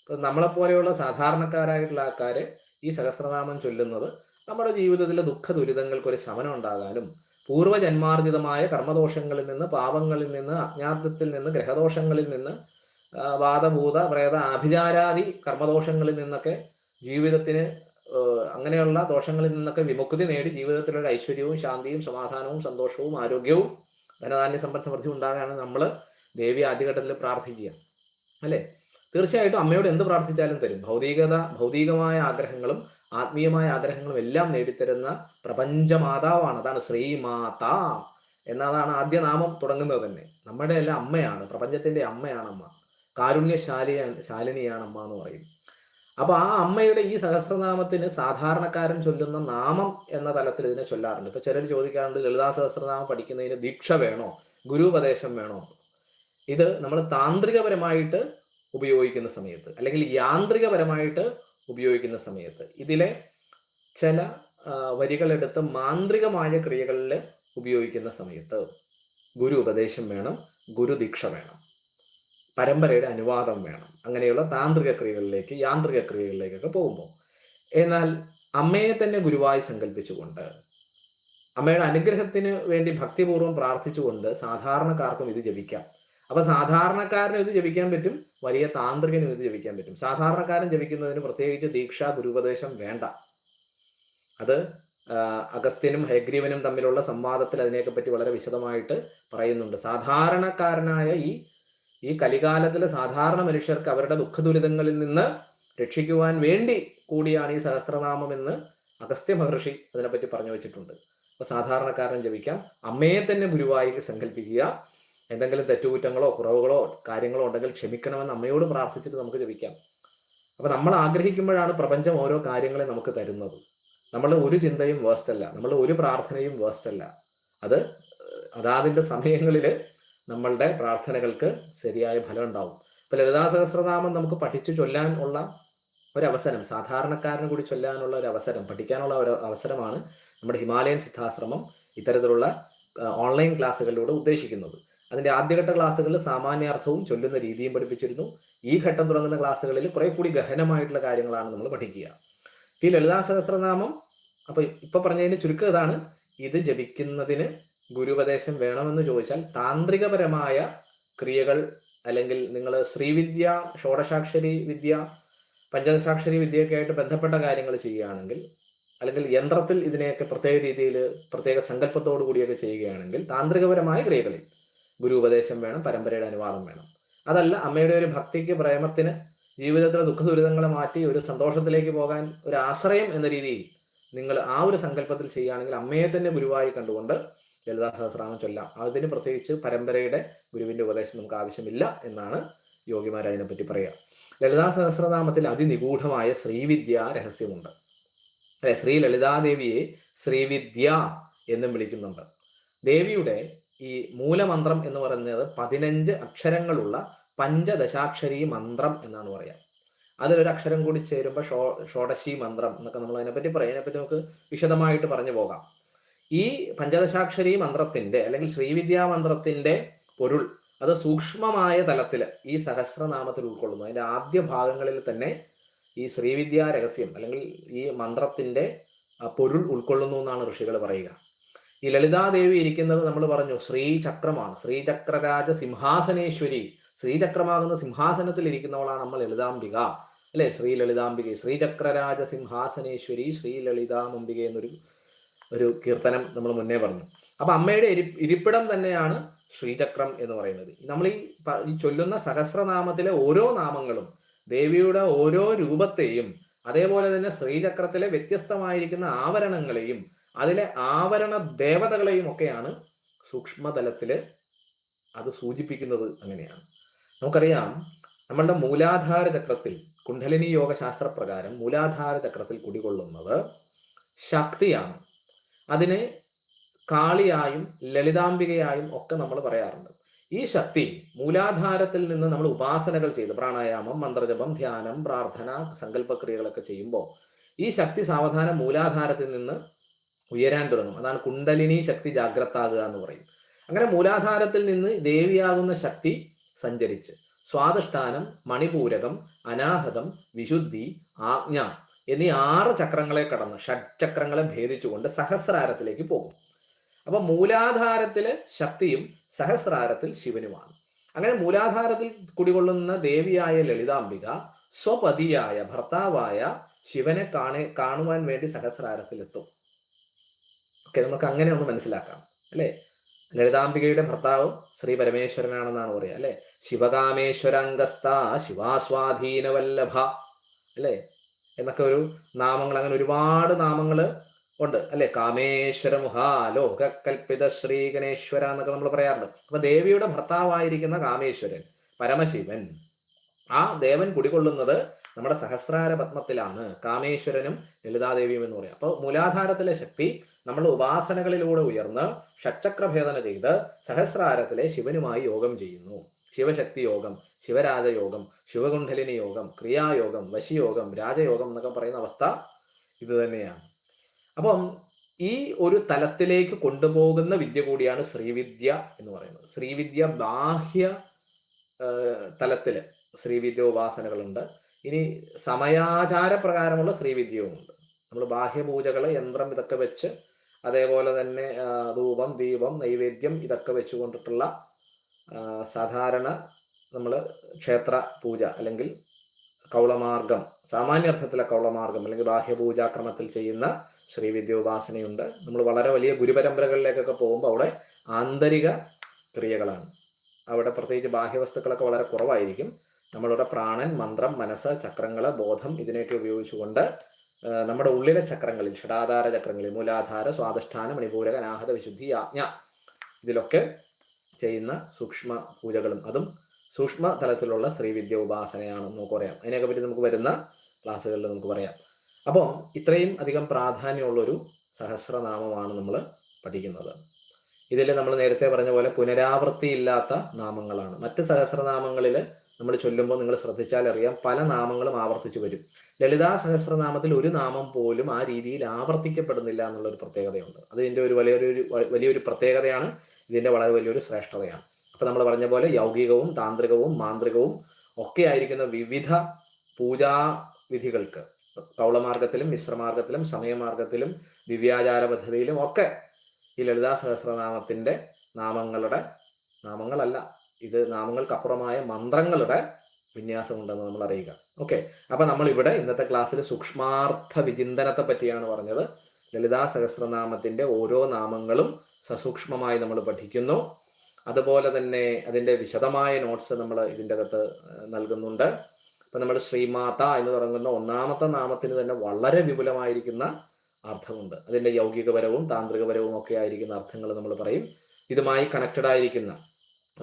ഇപ്പം നമ്മളെപ്പോലെയുള്ള സാധാരണക്കാരായിട്ടുള്ള ആൾക്കാർ ഈ സഹസ്രനാമം ചൊല്ലുന്നത് നമ്മുടെ ജീവിതത്തിലെ ദുഃഖ ദുരിതങ്ങൾക്ക് ഒരു ശമനം ഉണ്ടാകാനും പൂർവജന്മാർജിതമായ കർമ്മദോഷങ്ങളിൽ നിന്ന് പാപങ്ങളിൽ നിന്ന് അജ്ഞാതത്തിൽ നിന്ന് ഗ്രഹദോഷങ്ങളിൽ നിന്ന് വാദഭൂത പ്രേത ആഭിചാരാദി കർമ്മദോഷങ്ങളിൽ നിന്നൊക്കെ ജീവിതത്തിന് അങ്ങനെയുള്ള ദോഷങ്ങളിൽ നിന്നൊക്കെ വിമുക്തി നേടി ജീവിതത്തിലൊരു ഐശ്വര്യവും ശാന്തിയും സമാധാനവും സന്തോഷവും ആരോഗ്യവും ധനധാന്യ സമ്പദ് സമൃദ്ധി ഉണ്ടാകാനാണ് നമ്മൾ ദേവി ആദ്യഘട്ടത്തിൽ പ്രാർത്ഥിക്കുക. അല്ലേ? തീർച്ചയായിട്ടും അമ്മയോട് എന്ത് പ്രാർത്ഥിച്ചാലും തരും. ഭൗതികത ഭൗതികമായ ആഗ്രഹങ്ങളും ആത്മീയമായ ആഗ്രഹങ്ങളും എല്ലാം നേടിത്തരുന്ന പ്രപഞ്ചമാതാവാണ്. അതാണ് ശ്രീമാത. എന്നതാണ് ആദ്യ നാമം തുടങ്ങുന്നത് തന്നെ. നമ്മുടെ എല്ലാം അമ്മയാണ്. പ്രപഞ്ചത്തിന്റെ അമ്മയാണ് അമ്മ. കാരുണ്യശാലിയ ശാലിനിയാണ് അമ്മ എന്ന് പറയും. അപ്പൊ ആ അമ്മയുടെ ഈ സഹസ്രനാമത്തിന് സാധാരണക്കാരൻ ചൊല്ലുന്ന നാമം എന്ന തലത്തിൽ ഇതിനെ ചൊല്ലാറുണ്ട്. ഇപ്പൊ ചിലർ ചോദിക്കാറുണ്ട് ലളിതാ സഹസ്രനാമം പഠിക്കുന്നതിന് ദീക്ഷ വേണോ? ഗുരുപദേശം വേണോ? ഇത് നമ്മൾ താന്ത്രികപരമായിട്ട് ഉപയോഗിക്കുന്ന സമയത്ത് അല്ലെങ്കിൽ യാന്ത്രികപരമായിട്ട് ഉപയോഗിക്കുന്ന സമയത്ത്. ഇതിലെ ചില വരികളെടുത്ത് മാന്ത്രികമായ ക്രിയകളിൽ ഉപയോഗിക്കുന്ന സമയത്ത് ഗുരു ഉപദേശം വേണം ഗുരുദീക്ഷ വേണം പരമ്പരയുടെ അനുവാദം വേണം. അങ്ങനെയുള്ള താന്ത്രിക ക്രിയകളിലേക്ക് യാന്ത്രിക ക്രിയകളിലേക്കൊക്കെ പോകുമ്പോൾ. എന്നാൽ അമ്മയെ തന്നെ ഗുരുവായി സങ്കല്പിച്ചുകൊണ്ട് അമ്മയുടെ അനുഗ്രഹത്തിന് വേണ്ടി ഭക്തിപൂർവം പ്രാർത്ഥിച്ചുകൊണ്ട് സാധാരണക്കാർക്കും ഇത് ജപിക്കാം. അപ്പൊ സാധാരണക്കാരനും ഇത് ജപിക്കാൻ പറ്റും വലിയ താന്ത്രികനും ഇത് ജപിക്കാൻ പറ്റും. സാധാരണക്കാരൻ ജപിക്കുന്നതിന് പ്രത്യേകിച്ച് ദീക്ഷ ഗുരുപദേശം വേണ്ട. അത് അഗസ്ത്യനും ഹയഗ്രീവനും തമ്മിലുള്ള സംവാദത്തിൽ അതിനെയൊക്കെ പറ്റി വളരെ വിശദമായിട്ട് പറയുന്നുണ്ട്. സാധാരണക്കാരനായ ഈ ഈ കലികാലത്തിലെ സാധാരണ മനുഷ്യർക്ക് അവരുടെ ദുഃഖ ദുരിതങ്ങളിൽ നിന്ന് രക്ഷിക്കുവാൻ വേണ്ടി കൂടിയാണ് ഈ സഹസ്രനാമം എന്ന് അഗസ്ത്യ മഹർഷി അതിനെപ്പറ്റി പറഞ്ഞു വെച്ചിട്ടുണ്ട്. അപ്പൊ സാധാരണക്കാരൻ ജപിക്കാം. അമ്മയെ തന്നെ ഗുരുവായി സങ്കല്പിക്കുക. എന്തെങ്കിലും തെറ്റുകുറ്റങ്ങളോ കുറവുകളോ കാര്യങ്ങളോ ഉണ്ടെങ്കിൽ ക്ഷമിക്കണമെന്ന് അമ്മയോട് പ്രാർത്ഥിച്ചിട്ട് നമുക്ക് ജപിക്കാം. അപ്പോൾ നമ്മൾ ആഗ്രഹിക്കുമ്പോഴാണ് പ്രപഞ്ചം ഓരോ കാര്യങ്ങളെ നമുക്ക് തരുന്നത്. നമ്മൾ ഒരു ചിന്തയും വേസ്റ്റ് അല്ല. നമ്മൾ ഒരു പ്രാർത്ഥനയും വേസ്റ്റ് അല്ല. അത് അതാതിന്റെ സമയങ്ങളിൽ നമ്മളുടെ പ്രാർത്ഥനകൾക്ക് ശരിയായ ഫലം ഉണ്ടാവും. ഇപ്പം ലളിതാ സഹസ്രനാമം നമുക്ക് പഠിച്ചു ചൊല്ലാൻ ഉള്ള ഒരവസരം സാധാരണക്കാരന് കൂടി ചൊല്ലാനുള്ള ഒരു അവസരം പഠിക്കാനുള്ള ഒരു അവസരമാണ് നമ്മുടെ ഹിമാലയൻ സിദ്ധാശ്രമം ഇത്തരത്തിലുള്ള ഓൺലൈൻ ക്ലാസ്സുകളിലൂടെ ഉദ്ദേശിക്കുന്നത്. അതിന്റെ ആദ്യഘട്ട ക്ലാസ്സുകളിൽ സാമാന്യാർത്ഥവും ചൊല്ലുന്ന രീതിയും പഠിപ്പിച്ചിരുന്നു. ഈ ഘട്ടം തുടങ്ങുന്ന ക്ലാസ്സുകളിൽ കുറെ കൂടി ഗഹനമായിട്ടുള്ള കാര്യങ്ങളാണ് നമ്മൾ പഠിക്കുക. ഈ ലളിതാ സഹസ്രനാമം അപ്പൊ ഇപ്പൊ പറഞ്ഞതിന് ചുരുക്കം ഇതാണ്. ഇത് ജപിക്കുന്നതിന് ഗുരുപദേശം വേണമെന്ന് ചോദിച്ചാൽ താന്ത്രികപരമായ ക്രിയകൾ അല്ലെങ്കിൽ നിങ്ങൾ ശ്രീവിദ്യ ഷോഡശാക്ഷരി വിദ്യ പഞ്ചദശാക്ഷരി വിദ്യയൊക്കെ ആയിട്ട് ബന്ധപ്പെട്ട കാര്യങ്ങൾ ചെയ്യുകയാണെങ്കിൽ അല്ലെങ്കിൽ യന്ത്രത്തിൽ ഇതിനെയൊക്കെ പ്രത്യേക രീതിയിൽ പ്രത്യേക സങ്കല്പത്തോടു കൂടിയൊക്കെ ചെയ്യുകയാണെങ്കിൽ താന്ത്രികപരമായ ക്രിയകളിൽ ഗുരു ഉപദേശം വേണം പരമ്പരയുടെ അനുവാദം വേണം. അതല്ല അമ്മയുടെ ഒരു ഭക്തിക്ക് പ്രേമത്തിന് ജീവിതത്തിലെ ദുഃഖ ദുരിതങ്ങളെ മാറ്റി ഒരു സന്തോഷത്തിലേക്ക് പോകാൻ ഒരു ആശ്രയം എന്ന രീതിയിൽ നിങ്ങൾ ആ ഒരു സങ്കല്പത്തിൽ ചെയ്യുകയാണെങ്കിൽ അമ്മയെ തന്നെ ഗുരുവായി കണ്ടുകൊണ്ട് ലളിതാ സഹസ്രാമം ചൊല്ലാം. അതിന് പ്രത്യേകിച്ച് പരമ്പരയുടെ ഗുരുവിന്റെ ഉപദേശം നമുക്ക് ആവശ്യമില്ല എന്നാണ് യോഗിമാർ അതിനെപ്പറ്റി പറയുക. ലളിതാ സഹസ്രനാമത്തിൽ അതിനിഗൂഢമായ ശ്രീവിദ്യ രഹസ്യമുണ്ട്. അല്ലെ ശ്രീ ലളിതാദേവിയെ ശ്രീവിദ്യ എന്നും വിളിക്കുന്നുണ്ട്. ദേവിയുടെ ഈ മൂലമന്ത്രം എന്ന് പറയുന്നത് പതിനഞ്ച് അക്ഷരങ്ങളുള്ള പഞ്ചദശാക്ഷരി മന്ത്രം എന്നാണ് പറയാം. അതിലൊരു അക്ഷരം കൂടി ചേരുമ്പോൾ ഷോ ഷോഡശി മന്ത്രം എന്നൊക്കെ നമ്മൾ അതിനെപ്പറ്റി പറയും. അതിനെപ്പറ്റി നമുക്ക് വിശദമായിട്ട് പറഞ്ഞു പോകാം. ഈ പഞ്ചദശാക്ഷരി മന്ത്രത്തിന്റെ അല്ലെങ്കിൽ ശ്രീവിദ്യാ മന്ത്രത്തിന്റെ പൊരുൾ അത് സൂക്ഷ്മമായ തലത്തിൽ ഈ സഹസ്രനാമത്തിൽ ഉൾക്കൊള്ളുന്നു. അതിന്റെ ആദ്യ ഭാഗങ്ങളിൽ തന്നെ ഈ ശ്രീവിദ്യാ രഹസ്യം അല്ലെങ്കിൽ ഈ മന്ത്രത്തിന്റെ പൊരുൾ ഉൾക്കൊള്ളുന്നു എന്നാണ് ഋഷികൾ പറയുക. ഈ ലളിതാദേവി ഇരിക്കുന്നത് നമ്മൾ പറഞ്ഞു ശ്രീചക്രമാണ്. ശ്രീചക്രരാജ സിംഹാസനേശ്വരി. ശ്രീചക്രമാകുന്ന സിംഹാസനത്തിൽ ഇരിക്കുന്നവളാണ് നമ്മൾ ലളിതാംബിക. അല്ലെ? ശ്രീ ലളിതാംബിക ശ്രീചക്രരാജ സിംഹാസനേശ്വരി ശ്രീ ലളിതാംബിക എന്നൊരു ഒരു കീർത്തനം നമ്മൾ മുന്നേ പറഞ്ഞു. അപ്പൊ അമ്മയുടെ ഇരി ഇരിപ്പിടം തന്നെയാണ് ശ്രീചക്രം എന്ന് പറയുന്നത്. നമ്മൾ ഈ ചൊല്ലുന്ന സഹസ്രനാമത്തിലെ ഓരോ നാമങ്ങളും ദേവിയുടെ ഓരോ രൂപത്തെയും അതേപോലെ തന്നെ ശ്രീചക്രത്തിലെ വ്യത്യസ്തമായിരിക്കുന്ന ആവരണങ്ങളെയും അതിലെ ആവരണ ദേവതകളെയും ഒക്കെയാണ് സൂക്ഷ്മതലത്തിൽ അത് സൂചിപ്പിക്കുന്നത് അങ്ങനെയാണ്. നമുക്കറിയാം നമ്മളുടെ മൂലാധാര ചക്രത്തിൽ കുണ്ഡലിനി യോഗ ശാസ്ത്രപ്രകാരം മൂലാധാര ചക്രത്തിൽ കുടികൊള്ളുന്നത് ശക്തിയാണ്. അതിനെ കാളിയായും ലളിതാംബികയായും ഒക്കെ നമ്മൾ പറയാറുണ്ട്. ഈ ശക്തി മൂലാധാരത്തിൽ നിന്ന് നമ്മൾ ഉപാസനകൾ ചെയ്ത് പ്രാണായാമം മന്ത്രജപം ധ്യാനം പ്രാർത്ഥന സങ്കല്പക്രിയകളൊക്കെ ചെയ്യുമ്പോൾ ഈ ശക്തി സാവധാനം മൂലാധാരത്തിൽ നിന്ന് ഉയരാൻ തുടങ്ങും. അതാണ് കുണ്ടലിനി ശക്തി ജാഗ്രതാകുക എന്ന് പറയും. അങ്ങനെ മൂലാധാരത്തിൽ നിന്ന് ദേവിയാകുന്ന ശക്തി സഞ്ചരിച്ച് സ്വാധിഷ്ഠാനം മണിപൂരകം അനാഹതം വിശുദ്ധി ആജ്ഞ എന്നീ ആറ് ചക്രങ്ങളെ കടന്ന് ഷഡ്ചക്രങ്ങളെ ഭേദിച്ചുകൊണ്ട് സഹസ്രാരത്തിലേക്ക് പോകും. അപ്പൊ മൂലാധാരത്തിലെ ശക്തിയും സഹസ്രാരത്തിൽ ശിവനുമാണ്. അങ്ങനെ മൂലാധാരത്തിൽ കുടികൊള്ളുന്ന ദേവിയായ ലളിതാംബിക സ്വപതിയായ ഭർത്താവായ ശിവനെ കാണെ കാണുവാൻ വേണ്ടി സഹസ്രാരത്തിൽ ഓക്കെ നമുക്ക് അങ്ങനെ ഒന്ന് മനസ്സിലാക്കാം അല്ലേ? ലളിതാംബികയുടെ ഭർത്താവ് ശ്രീ പരമേശ്വരനാണെന്നാണ് പറയുക അല്ലേ? ശിവകാമേശ്വരാംഗസ്ത ശിവാസ്വാധീനവല്ലഭ അല്ലേ? എന്നൊക്കെ ഒരു നാമങ്ങൾ അങ്ങനെ ഒരുപാട് നാമങ്ങൾ ഉണ്ട് അല്ലെ? കാമേശ്വര മുഹാ ലോകകൽപ്പിത ശ്രീ ഗണേശ്വര എന്നൊക്കെ നമ്മൾ പറയാറുണ്ട്. അപ്പൊ ദേവിയുടെ ഭർത്താവായിരിക്കുന്ന കാമേശ്വരൻ പരമശിവൻ ആ ദേവൻ കുടികൊള്ളുന്നത് നമ്മുടെ സഹസ്രാര പത്മത്തിലാണ്. കാമേശ്വരനും ലളിതാദേവിയും എന്ന് പറയാം. അപ്പോൾ മൂലാധാരത്തിലെ ശക്തി നമ്മൾ ഉപാസനകളിലൂടെ ഉയർന്ന് ഷഡ്ചക്രഭേദന ചെയ്ത് സഹസ്രാരത്തിലെ ശിവനുമായി യോഗം ചെയ്യുന്നു. ശിവശക്തി യോഗം ശിവരാജയോഗം ശിവകുണ്ഠലിനി യോഗം ക്രിയായോഗം വശിയോഗം രാജയോഗം എന്നൊക്കെ പറയുന്ന അവസ്ഥ ഇത് തന്നെയാണ്. അപ്പം ഈ ഒരു തലത്തിലേക്ക് കൊണ്ടുപോകുന്ന വിദ്യ കൂടിയാണ് ശ്രീവിദ്യ എന്ന് പറയുന്നത്. ശ്രീവിദ്യ ബാഹ്യ തലത്തിൽ ശ്രീവിദ്യ ഉപാസനകളുണ്ട്. ഇനി സമയാചാര പ്രകാരമുള്ള ശ്രീവിദ്യവുമുണ്ട്. നമ്മൾ ബാഹ്യപൂജകൾ യന്ത്രം ഇതൊക്കെ വെച്ച് അതേപോലെ തന്നെ ധൂപം ദീപം നൈവേദ്യം ഇതൊക്കെ വെച്ചുകൊണ്ടിട്ടുള്ള സാധാരണ നമ്മൾ ക്ഷേത്ര പൂജ അല്ലെങ്കിൽ കൗളമാർഗം സാമാന്യർത്ഥത്തിലെ കൗളമാർഗം അല്ലെങ്കിൽ ബാഹ്യപൂജാക്രമത്തിൽ ചെയ്യുന്ന ശ്രീവിദ്യോപാസനയുണ്ട് നമ്മൾ വളരെ വലിയ ഗുരുപരമ്പരകളിലേക്കൊക്കെ പോകുമ്പോൾ അവിടെ ആന്തരിക ക്രിയകളാണ്. അവിടെ പ്രത്യേകിച്ച് ബാഹ്യവസ്തുക്കളൊക്കെ വളരെ കുറവായിരിക്കും. നമ്മളുടെ പ്രാണൻ മന്ത്രം മനസ്സ് ചക്രങ്ങൾ ബോധം ഇതിനെയൊക്കെ ഉപയോഗിച്ചുകൊണ്ട് നമ്മുടെ ഉള്ളിലെ ചക്രങ്ങളിൽ ഷടാധാര ചക്രങ്ങളിൽ മൂലാധാര സ്വാധിഷ്ഠാന മണിപൂരക അനാഹത വിശുദ്ധി ആജ്ഞ ഇതിലൊക്കെ ചെയ്യുന്ന സൂക്ഷ്മ പൂജകളും അതും സൂക്ഷ്മ തലത്തിലുള്ള ശ്രീവിദ്യ ഉപാസനയാണെന്ന് നമുക്ക് പറയാം. അതിനെയൊക്കെ പറ്റി നമുക്ക് വരുന്ന ക്ലാസ്സുകളിൽ നമുക്ക് പറയാം. അപ്പം ഇത്രയും അധികം പ്രാധാന്യമുള്ളൊരു സഹസ്രനാമമാണ് നമ്മൾ പഠിക്കുന്നത്. ഇതിൽ നമ്മൾ നേരത്തെ പറഞ്ഞ പോലെ പുനരാവൃത്തിയില്ലാത്ത നാമങ്ങളാണ്. മറ്റ് സഹസ്രനാമങ്ങളിൽ നമ്മൾ ചൊല്ലുമ്പോൾ നിങ്ങൾ ശ്രദ്ധിച്ചാൽ അറിയാം പല നാമങ്ങളും ആവർത്തിച്ചു വരും. ലളിതാ സഹസ്രനാമത്തിൽ ഒരു നാമം പോലും ആ രീതിയിൽ ആവർത്തിക്കപ്പെടുന്നില്ല എന്നുള്ള ഒരു പ്രത്യേകതയുണ്ട്. അത് ഇതിന്റെ ഒരു വലിയൊരു വലിയൊരു പ്രത്യേകതയാണ്. ഇതിന്റെ വളരെ വലിയൊരു ശ്രേഷ്ഠതയാണ്. അപ്പോൾ നമ്മൾ പറഞ്ഞ പോലെ യൗകികവും താന്ത്രികവും മാന്ത്രികവും ഒക്കെ ആയിരിക്കുന്ന വിവിധ പൂജാ വിധികൾക്ക് കൗളമാർഗത്തിലും മിശ്രമാർഗത്തിലും സമയമാർഗത്തിലും ദിവ്യാചാര പദ്ധതിയിലും ഒക്കെ ഈ ലളിതാ സഹസ്രനാമത്തിന്റെ നാമങ്ങളുടെ നാമങ്ങളല്ല ഇത് നാമങ്ങൾക്കപ്പുറമായ മന്ത്രങ്ങളുടെ വിന്യാസമുണ്ടെന്ന് നമ്മൾ അറിയുക. ഓക്കെ അപ്പൊ നമ്മൾ ഇവിടെ ഇന്നത്തെ ക്ലാസ്സിൽ സൂക്ഷ്മാർത്ഥ വിചിന്തനത്തെ പറ്റിയാണ് പറഞ്ഞത്. ലളിതാ സഹസ്രനാമത്തിന്റെ ഓരോ നാമങ്ങളും സസൂക്ഷ്മമായി നമ്മൾ പഠിക്കുന്നു. അതുപോലെ തന്നെ അതിന്റെ വിശദമായ നോട്ട്സ് നമ്മൾ ഇതിന്റെ അകത്ത് നൽകുന്നുണ്ട്. അപ്പം നമ്മുടെ ശ്രീമാത എന്ന് തുടങ്ങുന്ന ഒന്നാമത്തെ നാമത്തിന് തന്നെ വളരെ വിപുലമായിരിക്കുന്ന അർത്ഥമുണ്ട്. അതിന്റെ യൗകികപരവും താന്ത്രികപരവും ഒക്കെ ആയിരിക്കുന്ന അർത്ഥങ്ങൾ നമ്മൾ പറയും. ഇതുമായി കണക്റ്റഡ് ആയിരിക്കുന്ന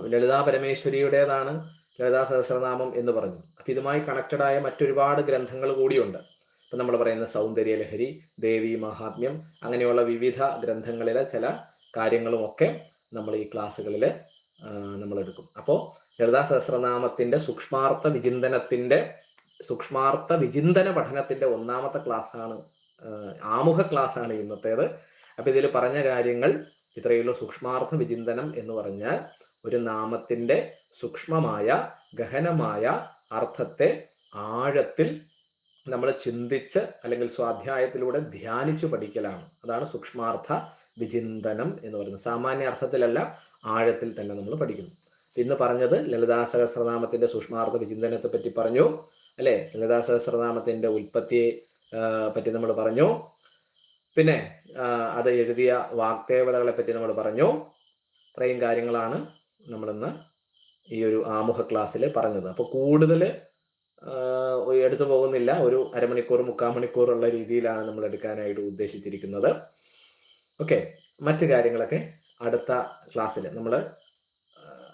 ലളിതാ പരമേശ്വരിയുടേതാണ്. ലളിതാ സഹസ്രനാമം എന്ന് പറഞ്ഞു. അപ്പം ഇതുമായി കണക്റ്റഡായ മറ്റൊരുപാട് ഗ്രന്ഥങ്ങൾ കൂടിയുണ്ട്. ഇപ്പം നമ്മൾ പറയുന്ന സൗന്ദര്യലഹരി ദേവി മഹാത്മ്യം അങ്ങനെയുള്ള വിവിധ ഗ്രന്ഥങ്ങളിലെ ചില കാര്യങ്ങളുമൊക്കെ നമ്മൾ ഈ ക്ലാസ്സുകളിൽ നമ്മൾ എടുക്കും. അപ്പോൾ ലളിതാ സഹസ്രനാമത്തിന്റെ സൂക്ഷ്മാർത്ഥ വിചിന്തനത്തിന്റെ സൂക്ഷ്മാർത്ഥ വിചിന്തന പഠനത്തിന്റെ ഒന്നാമത്തെ ക്ലാസ്സാണ് ആമുഖ ക്ലാസ്സാണ് ഇന്നത്തേത്. അപ്പം ഇതിൽ പറഞ്ഞ കാര്യങ്ങൾ ഇത്രയുള്ള സൂക്ഷ്മാർത്ഥ വിചിന്തനം എന്ന് പറഞ്ഞാൽ ഒരു നാമത്തിന്റെ സൂക്ഷ്മമായ ഗഹനമായ അർത്ഥത്തെ ആഴത്തിൽ നമ്മൾ ചിന്തിച്ച് അല്ലെങ്കിൽ സ്വാധ്യായത്തിലൂടെ ധ്യാനിച്ചു പഠിക്കലാണ്. അതാണ് സൂക്ഷ്മാർത്ഥ വിചിന്തനം എന്ന് പറയുന്നത്. സാമാന്യ അർത്ഥത്തിലല്ല ആഴത്തിൽ തന്നെ നമ്മൾ പഠിക്കുന്നു. ഇന്ന് പറഞ്ഞത് ലളിതാ സഹസ്രനാമത്തിന്റെ സൂക്ഷ്മാർത്ഥ വിചിന്തനത്തെ പറ്റി പറഞ്ഞു അല്ലേ? ലളിതാ സഹസ്രനാമത്തിന്റെ ഉൽപ്പത്തിയെ പറ്റി നമ്മൾ പറഞ്ഞു. പിന്നെ അത് എഴുതിയ വാക്തേവതകളെ പറ്റി നമ്മൾ പറഞ്ഞു. ഇത്രയും കാര്യങ്ങളാണ് നമ്മളിന്ന് ഈ ഒരു ആമുഖ ക്ലാസ്സിൽ പറഞ്ഞത്. അപ്പോൾ കൂടുതൽ എടുത്തു പോകുന്നില്ല. ഒരു അരമണിക്കൂർ മുക്കാൽ മണിക്കൂറുള്ള രീതിയിലാണ് നമ്മൾ എടുക്കാനായിട്ട് ഉദ്ദേശിച്ചിരിക്കുന്നത്. ഓക്കെ മറ്റു കാര്യങ്ങളൊക്കെ അടുത്ത ക്ലാസ്സിൽ നമ്മൾ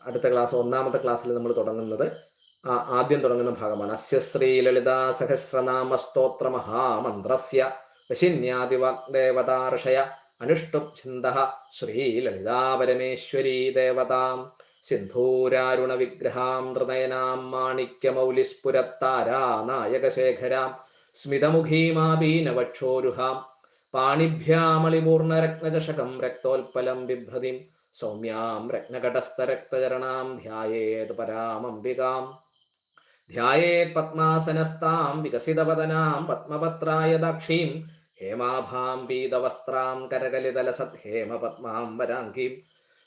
അടുത്ത ക്ലാസ് ഒന്നാമത്തെ ക്ലാസ്സിൽ നമ്മൾ തുടങ്ങുന്നത് ആദ്യം തുടങ്ങുന്ന ഭാഗമാണ്. അസ്യശ്രീ ലളിതാ സഹസ്രനാമ സ്തോത്ര മഹാമന്ത്രസ്യ വശിന്യാദിവാഗ്ദേവതാർഷയ അനുഷ്ടുപ് ശ്രീലളിതാപരമേശ്വരീ ശ്രീ ലളിതാ പരമേശ്വരീ ദേവതാം. സിന്ധൂരാരുണ വിഗ്രഹാം നൃനയനാം മാണിക്യമൗലിസ്പുരത്താരാ നായകശേഖരാം സ്മിതമുഖീമാബീനവക്ഷോരുഹാം പാണിഭ്യാമളിപൂർണരത്നചഷകം രക്തോൽപ്പലം ബിഭ്രതിം. സൗമ്യാം രത്നകടസ്ഥരക്തചരണാം ധ്യായേത് പരാമംബികാം. ധ്യായേത് പത്മാസനസ്താം വികസിതവദനാം പത്മപത്രായ ദാക്ഷീം. ഹേമാഭാം പീതവസ്ത്രാം കരകലിതലസത് ഹേമപത്മാം വരാംഗീം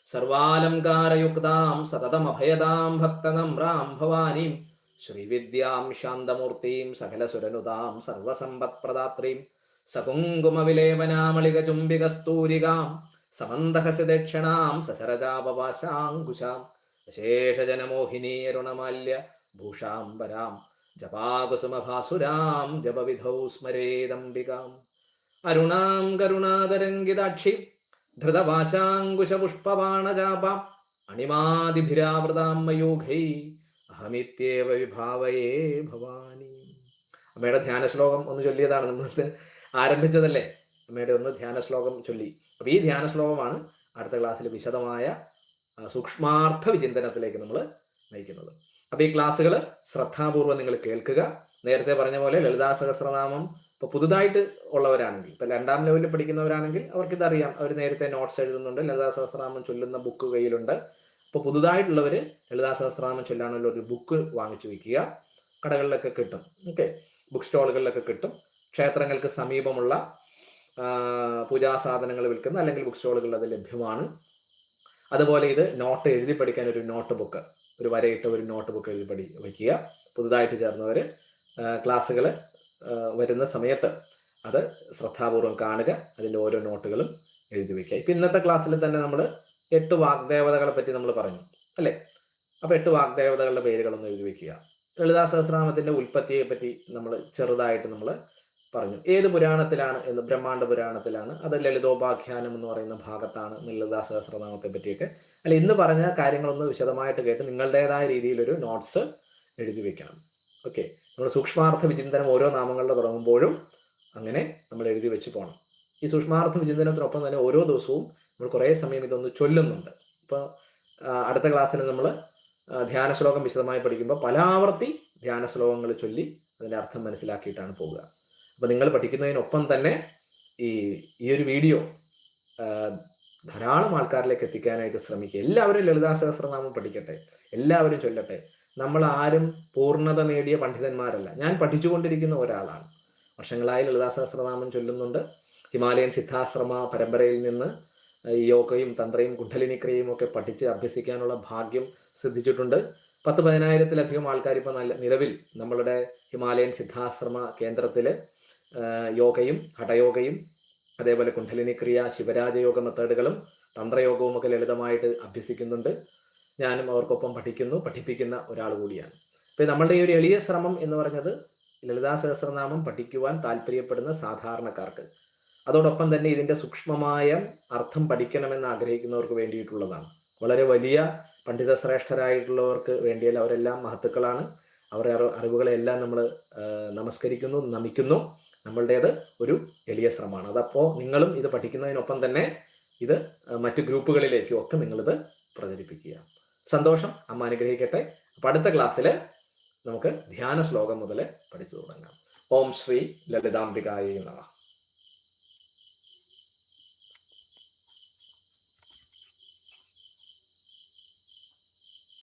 സർവാലങ്കാരയുക്താം സതതമഭയതാം ഭക്തനമ്രാം ഭവാനീം ശ്രീവിദ്യാം ശാന്തമൂർത്തിം സകലസുരനുതാം സർവസമ്പത്പ്രദാത്രീം സകുങ്കുമവിലേപനാമളികചുംബികസ്തൂരികാം സമന്തഹസിദക്ഷിണാം സശരജാപവാശാങ്കുശാം അശേഷജനമോഹിനീയരുണമാല്യ ഭൂഷാംബരാം ജപാകുസുമഭാസുരാം ജപവിധൗ സ്മരേദംബികാം അരുണാം കരുണാതരംഗിതാക്ഷി ധൃതപാശാങ്കുശപുഷ്പബാണജാപാം അണിമാതിഭിരാവൃതാം മയൂഖൈ അഹമിത്യേവ വിഭാവയേ ഭവാനി. അമ്മയുടെ ധ്യാന ശ്ലോകം ഒന്ന് ചൊല്ലിയതാണ് നമ്മൾ ആരംഭിച്ചതല്ലേ? അമ്മയുടെ ഒന്ന് ധ്യാന ശ്ലോകം ചൊല്ലി. അപ്പൊ ഈ ധ്യാന ശ്ലോകമാണ് അടുത്ത ക്ലാസ്സിൽ വിശദമായ സൂക്ഷ്മാർത്ഥ വിചിന്തനത്തിലേക്ക് നമ്മൾ നയിക്കുന്നത്. അപ്പൊ ഈ ക്ലാസ്സുകൾ ശ്രദ്ധാപൂർവം നിങ്ങൾ കേൾക്കുക. നേരത്തെ പറഞ്ഞ പോലെ ലളിതാ സഹസ്രനാമം ഇപ്പൊ പുതുതായിട്ട് ഉള്ളവരാണെങ്കിൽ ഇപ്പൊ രണ്ടാം ലെവലിൽ പഠിക്കുന്നവരാണെങ്കിൽ അവർക്ക് ഇതറിയാം അവർ നേരത്തെ നോട്ട്സ് എഴുതുന്നുണ്ട് ലളിതാ സഹസ്രനാമം ചൊല്ലുന്ന ബുക്ക് കയ്യിലുണ്ട്. ഇപ്പൊ പുതുതായിട്ടുള്ളവർ ലളിതാ സഹസ്രനാമം ചൊല്ലാനുള്ള ഒരു ബുക്ക് വാങ്ങിച്ചു വെക്കുക. കടകളിലൊക്കെ കിട്ടും ഓക്കെ ബുക്ക് സ്റ്റോളുകളിലൊക്കെ കിട്ടും. ക്ഷേത്രങ്ങൾക്ക് സമീപമുള്ള പൂജാ സാധനങ്ങൾ വിൽക്കുന്ന അല്ലെങ്കിൽ ബുക്ക് സ്റ്റോളുകളിൽ അത് ലഭ്യമാണ്. അതുപോലെ ഇത് നോട്ട് എഴുതി പഠിക്കാൻ ഒരു നോട്ട് ബുക്ക് ഒരു വരയിട്ട ഒരു നോട്ട് ബുക്ക് എഴുതി പഠി വയ്ക്കുക. പുതുതായിട്ട് ചേർന്നവർ ക്ലാസ്സുകൾ വരുന്ന സമയത്ത് അത് ശ്രദ്ധാപൂർവം കാണുക അതിന്റെ ഓരോ നോട്ടുകളും എഴുതി വയ്ക്കുക. ഇപ്പം ഇന്നത്തെ ക്ലാസ്സിൽ തന്നെ നമ്മൾ എട്ട് വാഗ്ദേവതകളെ പറ്റി നമ്മൾ പറഞ്ഞു അല്ലേ? അപ്പോൾ എട്ട് വാഗ്ദേവതകളുടെ പേരുകളൊന്ന് എഴുതി വയ്ക്കുക. ലളിതാ സഹസ്രനാമത്തിന്റെ ഉൽപ്പത്തിയെ പറ്റി നമ്മൾ ചെറുതായിട്ട് നമ്മൾ പറഞ്ഞു. ഏത് പുരാണത്തിലാണ് എന്ന് ബ്രഹ്മാണ്ഡ പുരാണത്തിലാണ് അത് ലളിതോപാഖ്യാനം എന്ന് പറയുന്ന ഭാഗത്താണ് ലളിതാ സഹസ്രനാമത്തെ പറ്റിയൊക്കെ. അല്ല ഇന്ന് പറഞ്ഞ കാര്യങ്ങളൊന്ന് വിശദമായിട്ട് കേട്ട് നിങ്ങളുടേതായ രീതിയിലൊരു നോട്ട്സ് എഴുതി വെക്കണം ഓക്കെ നമ്മൾ സൂക്ഷ്മാർത്ഥ വിചിന്തനം ഓരോ നാമങ്ങളുടെ തുടങ്ങുമ്പോഴും അങ്ങനെ നമ്മൾ എഴുതി വെച്ച് പോകണം ഈ സൂക്ഷ്മാർത്ഥ വിചിന്തനത്തിനൊപ്പം തന്നെ ഓരോ ദിവസവും നമ്മൾ കുറേ സമയം ഇതൊന്ന് ചൊല്ലുന്നുണ്ട്. ഇപ്പോൾ അടുത്ത ക്ലാസ്സിൽ നമ്മൾ ധ്യാന ശ്ലോകം വിശദമായി പഠിക്കുമ്പോൾ പലാവർത്തി ധ്യാന ശ്ലോകങ്ങൾ ചൊല്ലി അതിന്റെ അർത്ഥം മനസ്സിലാക്കിയിട്ടാണ് പോവുക. അപ്പോൾ നിങ്ങൾ പഠിക്കുന്നതിനൊപ്പം തന്നെ ഈ ഈ ഒരു വീഡിയോ ധാരാളം ആൾക്കാരിലേക്ക് എത്തിക്കാനായിട്ട് ശ്രമിക്കുക. എല്ലാവരും ലളിതാ സഹസ്രനാമം പഠിക്കട്ടെ. എല്ലാവരും ചൊല്ലട്ടെ. നമ്മൾ ആരും പൂർണത നേടിയ പണ്ഡിതന്മാരല്ല. ഞാൻ പഠിച്ചുകൊണ്ടിരിക്കുന്ന ഒരാളാണ്. വർഷങ്ങളായി ലളിതാസഹസ്രനാമം ചൊല്ലുന്നുണ്ട്. ഹിമാലയൻ സിദ്ധാശ്രമ പരമ്പരയിൽ നിന്ന് യോഗയും തന്ത്രയും കുണ്ഡലിനിക്രിയയും ഒക്കെ പഠിച്ച് അഭ്യസിക്കാനുള്ള ഭാഗ്യം സിദ്ധിച്ചിട്ടുണ്ട്. പത്ത് പതിനായിരത്തിലധികം ആൾക്കാർ ഇപ്പോൾ നല്ല നിലവിൽ നമ്മളുടെ ഹിമാലയൻ സിദ്ധാശ്രമ കേന്ദ്രത്തിൽ യോഗയും ഹഠയോഗയും അതേപോലെ കുണ്ഡലിനിക്രിയ ശിവരാജയോഗ മെത്തേഡുകളും തന്ത്രയോഗവും ഒക്കെ ലളിതമായിട്ട് അഭ്യസിക്കുന്നുണ്ട്. ഞാനും അവർക്കൊപ്പം പഠിക്കുന്നു പഠിപ്പിക്കുന്ന ഒരാൾ കൂടിയാണ്. അപ്പോൾ നമ്മളുടെ ഈ ഒരു എളിയ ശ്രമം എന്ന് പറഞ്ഞത് ലളിതാ സഹസ്രനാമം പഠിക്കുവാൻ താല്പര്യപ്പെടുന്ന സാധാരണക്കാർക്ക്. അതോടൊപ്പം തന്നെ ഇതിന്റെ സൂക്ഷ്മമായ അർത്ഥം പഠിക്കണമെന്ന് ആഗ്രഹിക്കുന്നവർക്ക് വേണ്ടിയിട്ടുള്ളതാണ്. വളരെ വലിയ പണ്ഡിത ശ്രേഷ്ഠരായിട്ടുള്ളവർക്ക് വേണ്ടിയല്ല അവരെല്ലാം മഹത്തുക്കളാണ്. അവരുടെ അറിവ് അറിവുകളെല്ലാം നമ്മൾ നമസ്കരിക്കുന്നു നമിക്കുന്നു. നമ്മളുടേത് ഒരു എളിയ ശ്രമമാണ്. അതപ്പോൾ നിങ്ങളും ഇത് പഠിക്കുന്നതിനൊപ്പം തന്നെ ഇത് മറ്റു ഗ്രൂപ്പുകളിലേക്കും ഒക്കെ നിങ്ങളിത് പ്രചരിപ്പിക്കുക. സന്തോഷം. അമ്മ അനുഗ്രഹിക്കട്ടെ. അപ്പം അടുത്ത ക്ലാസ്സിൽ നമുക്ക് ധ്യാന ശ്ലോകം മുതൽ പഠിച്ചു തുടങ്ങാം. ഓം ശ്രീ ലളിതാംബികായ നമ.